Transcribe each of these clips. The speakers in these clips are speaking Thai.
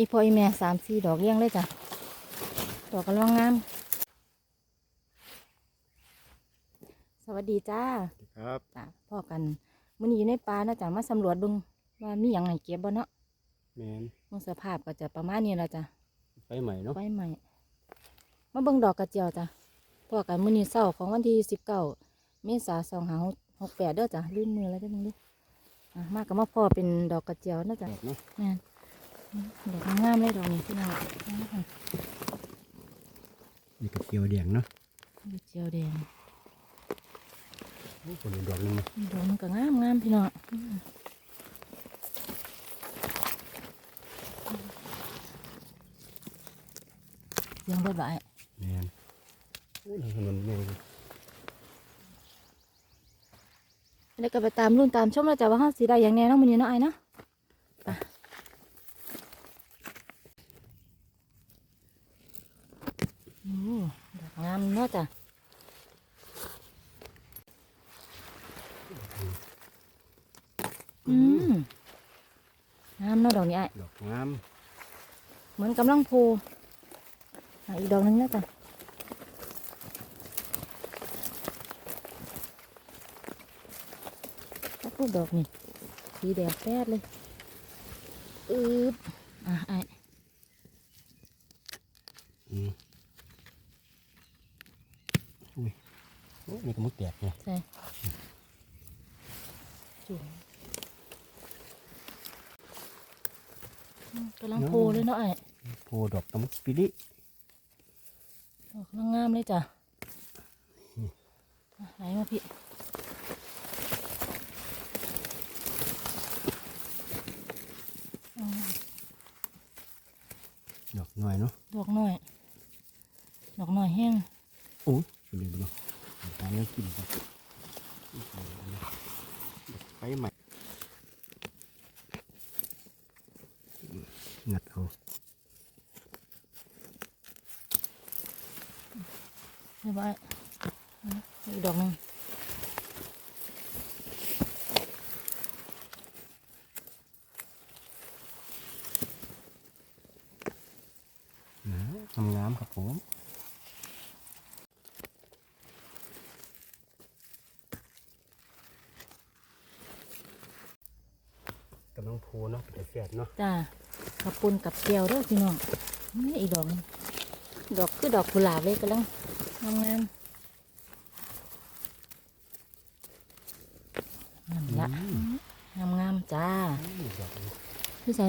ดีพออีแม่สามสี่ดอกเลี้ยงเลยจ้ะ ดอกกำลังงาม สวัสดีจ้าครับจ้ะพ่อกันมื้อนี้อยู่ในป่านะจ้ะมาสำรวจเบิ่งว่ามีหยังให้เก็บบ่เนาะแมนเบิ่งสภาพก็จะประมาณนี้ละจ้ะไฟใหม่เนาะไว้ใหม่มาเบิ่งดอกกระเจียวจ้ะพ่อกันมื้อนี้เช้าของวันที่สิบเก้าเมษายนสองห้าหกแปดเด้อจ้ะลื่นมือแล้วเด้อมึงดิอะมากับมาพ่อเป็นดอกกระเจียวนะดจ้ะอกเนาะแม่น ดอกงามๆเลยดอกนี้พี่น้องมีกระเจียวแดงเนาะกระเจียวแดงโอ้คนละดอกหนึงเนาะดอกมันก็งามงามๆพี่น้องอืมเสียงบ่ายแมนโอ้ยถนนแมนๆแล้วก็ไปตามรุ่นตามชมแล้วจ้ะว่าเฮาสิได้อย่างแน่เนาะมื้อนี้เนาะไอ้ายเนาะไปโอ้ดอกงามเนาะจ้ะ อืมงามเนาะดอกนี้ไอ้ายดอกงาม เหมือนกำลังโพอะอีกดอกหนึงนะจ๊ะแล้วก็ดอกนี่สีแดงแป๊ดเลยอืบอะไอ้อืมอุ้ยโอ้มีกระมุกแตกเนี่ยใส่จุ่มอืม กำลังโพเลยเนาะไอ้โพดอกกระมุกปิลิดอกกำลังงามเลยจ้ะอะไหลมาพี่อืมดอกหน่อยเนาะดอกหน่อย ดอกหน่อยแห้ง โอ้ยเป็นเรื่องเนาะตามนี้กินก่อนดอกไฟใหม่งัดเอา เรียบร้อยอะอีกดอกหนึ่งนะงามๆครับผมกำลังโพเนาะเป็นแฝดเนาะจ้าขับปุนกับเกลียวเด้วยพี่น้องนี่อีกดอกหนึงดอกคือดอกกุหลาบเลยกำลัง งามงามๆนั่นละอืมงามงามๆจ้าดอกนี้พี่ใส่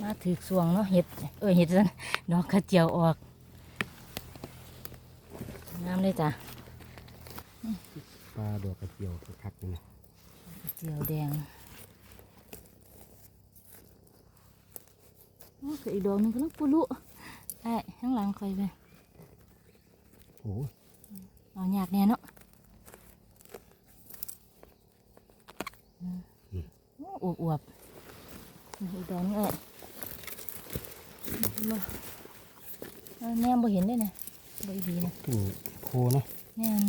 มาถือสวงเนาะเห็ด เออเห็ดซันดอกกระเจียวออกงามเลยจ้ะปลาดอกกระเจียวคักๆนี่นะกระเจียวแดงโอ้คืออีกดอกหนึงก็ต้องปุลุ ไอ้ข้างหลังคอยไปโอ้ยเอาหยากแน่เนาะอืมโอ้อวบอวบๆนี่อีกดอกนึงเอ้ยมาเอาแนมบ่เห็นได้นะบ่อีดีนะถึงโคเนาะแม่น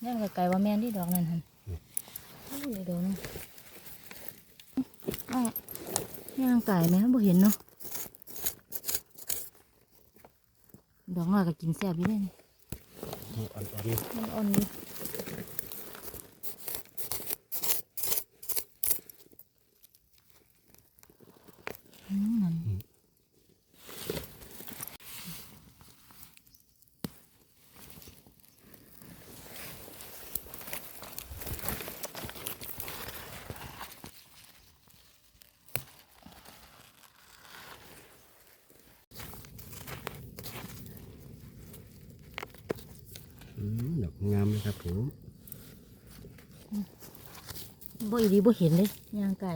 แม่นไกลๆว่าแม่นที่ดอกนั่นหัน โอ้ยดอกนึงอ้ายย่างไก่ไหมบ่เห็นเนาะดอกน้อยก็กินแซ่บอยู่เลยนี่อ่อนๆนี่มันอ่อนอยู่อืมนั่น อืมดอกงามเลยครับผมบ่อีดีบ่เห็นเลยย่างไก่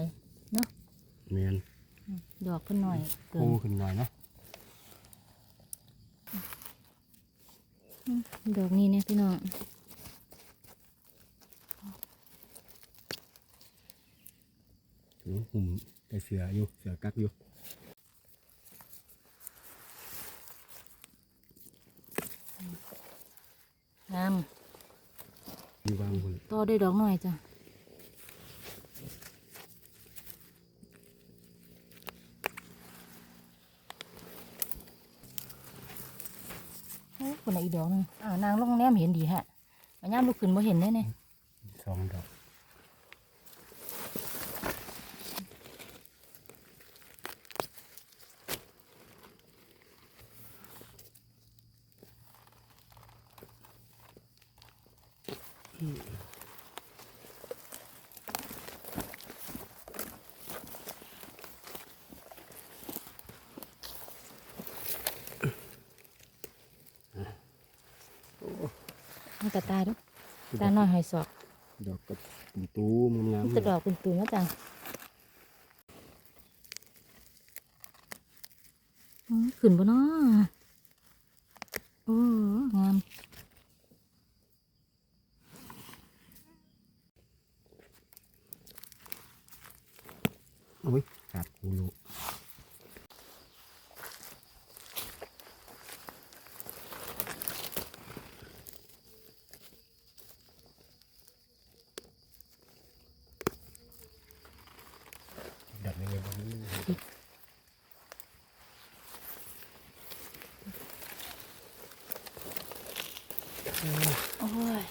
แมนดอกขึ้นหน่อยโคเกินขึ้นหน่อยเนาะดอกนี้เนี่ยพี่น้องถือว่าหุ่มแต่เสืออยู่เสือกักอยู่งาม อยู่วางบนต่อด้วยดอกหน่อยจ้ะโอ้คนไหนะอีกดอกหนึงอ่านางลงแนมเห็นดีฮะมาย่ามลูกขึ้นบ่เห็นแน่เนี่ยสองดอก มันกระตายเด้วยตาหน่อยหอยสอก ดอกกับตูตูมงามมันๆจะดอกเป็นตุ่มแล้วจ้ะอืมขึ้นบ่เนาะโอ้งาม โอ้ย ขาดกูรู้ดัดยังไงบ้างนี่ โอ้ย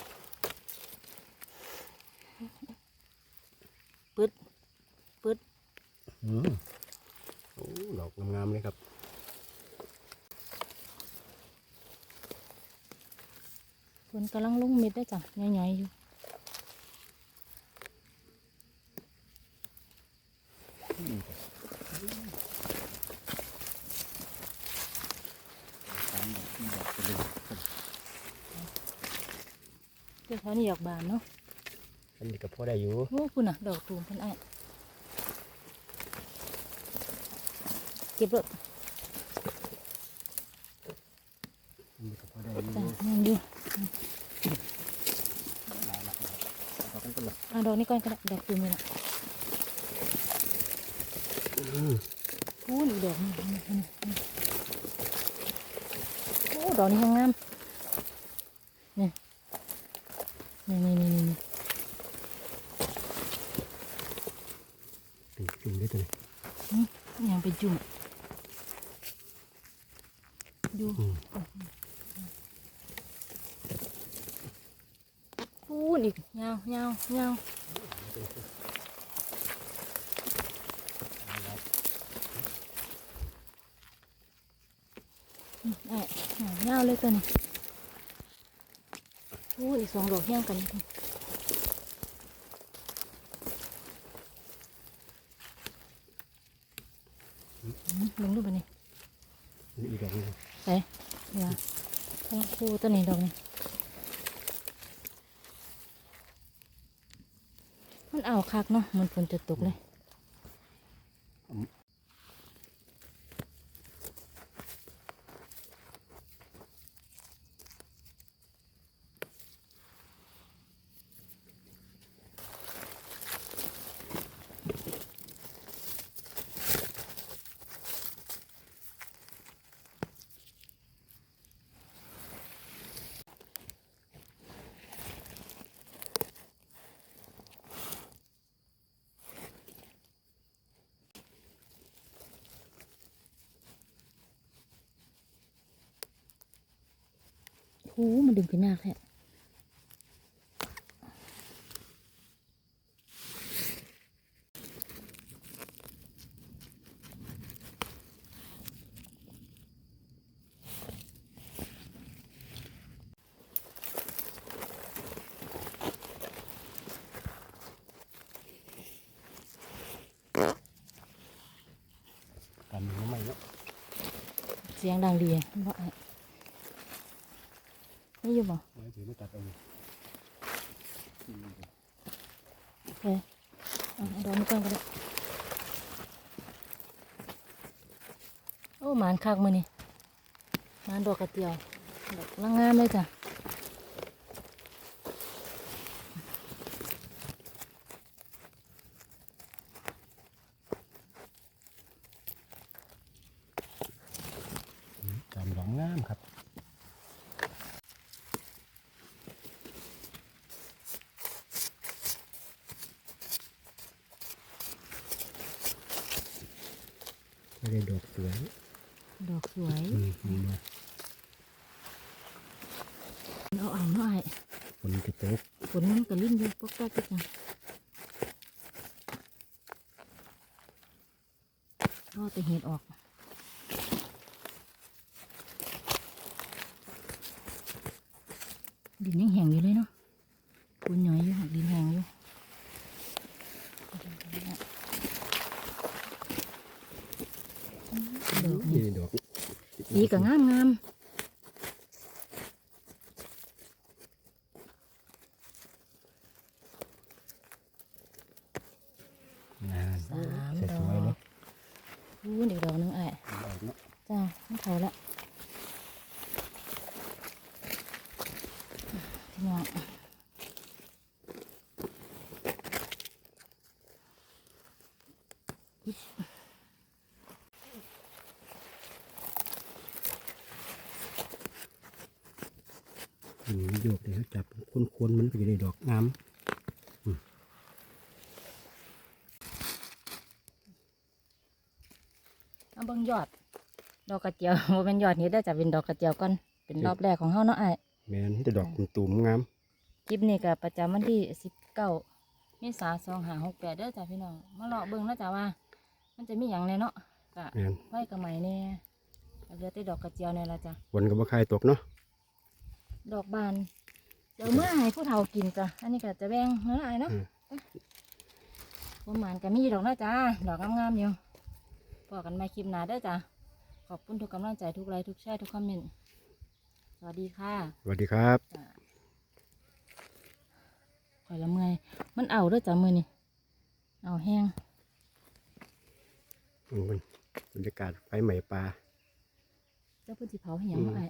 ปึ๊ดปึ๊ด อืม โอ้ดอกงามๆเลยครับฝนกำลังลงเม็ดได้อจ้ะใหญ่ๆอยู่ตามดอกที่ดอกไปเลยเดี๋ยวเขานี่ดอกบานเนาะอันนี้ก็พอได้อยู่ โอ้คุณน่ะ ดอกตูมเพันไอ้าย เก็บรถอันนี้ก็พอได้อยู่จ้ะยังอยู่หลายหลักดอกดอกกันก็หลักเอาดอกนี้ก่อนก็ได้ดอกตูมนี่แหละอืมอู้นี่ดอกนี่นี่นี่นี่โอ้ดอกนี้ยังงามนี่นี่นี่นี่นี่ถึงถึงได้ตัวไหนยังไปจุ่มดู อืมพูดอีกยาวยาวยาวอืมไอ้ยาวเลยตัวนี้พูดอีกสองดอกเฮี้ยงกันนี่อืมลงดูไปนี่อันนี้อีกดอกหนึง ใส่เดี๋ยวทั้งคู่ตัวนี้ดอกนี้มันเอาคักเนาะมันฝนจะตกเลย โอ้มันดึงขึ้นยากแท้กันมันไม่เนาะเสียงดังดีบอกไอ้ นี่อยู่บ่ไม่ถือไม่ตัดเอาอยู่อืมโอเคอะเอาดอกนี้ก่อนก็ได้โอ้หมานคักมือนี่หมานดอกกระเตียวดอกกำลังงามเลยจ้ะ ตามดอกงามครับ ได้ดอกสวย ดอกสวยอืมนี่นะเอาเอาหน่อยฝนจะตกฝนมันก็ลิ้นอยู่ปกแป๊กจังก็แต่เห็ดออก ดินยังแห้งอยู่เลยเนาะปูนหน่อยอยู่หักดินแห้งอยู่ดอกนี่ นี่ดอก สีก็งามงามงานสามสดอวยๆเลยกอู้อีกดอกหนึงไอ้ดอกเนาะจ้าไม่เขาละ อืมโยกเลยเขาจับค้นๆมันก็จะได้ดอกงามเอาเบิ่งยอด ดอกกระเจียวว่าเป็นยอดนี้ได้อจะเป็นดอกกระเจียวก่อนเป็นรอบแรกของเฮาเนาะไอ้ายแมนแต่ดอกตุ่มๆงามคลิปนี้ก็ประจำวันที่สิบเก้าเมษาสองหาหกแปดเด้อจ้าพี่น้องมาเลาะเบิ่งแล้วจ้าว่า มันจะมีอย่างแน่เนาะกะแมนไว้กระไหมแน่ก็เหลือแต่ดอกกระเจียวเนี่ยละจ้ะฝนก็บ่คายตกเนาะ ดอกบานเดี๋ยวเมื่อให้ผู้เฒ่ากินจ้ะอันนี้ก็จะแบ่งเนื้อไอ้เนาะประมาณก็มีดอกเนาะจ้าดอกงามๆอยู่พอกันใหมาคลิปหน้าเด้อจ้ะขอบคุณทุกกำลังใจทุกไลค์ทุกแชร์ทุกคอมเมนต์สวัสดีค่ะสวัสดีครับจ้ะข่อยละเมื่อยมันเอาเด้อจ้ะมือนี่เอาแห้งอืมบรรยากาศไฟใหม่ปลาเจ้าพื้นที่เผาให้หยังบ่ไอ้